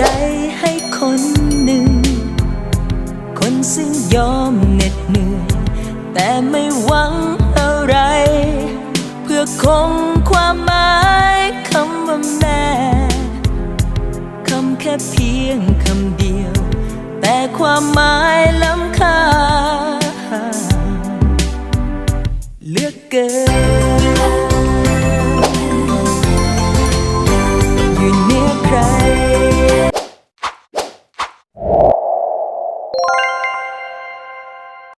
ใจให้คนหนึ่ง คนซึ่งยอมเหน็ดเหนื่อย แต่ไม่หวังอะไร เพื่อคงความหมายคำว่าแม่คำแค่เพียงคำเดียว แต่ความหมายล้ำค่าเลือกเกิน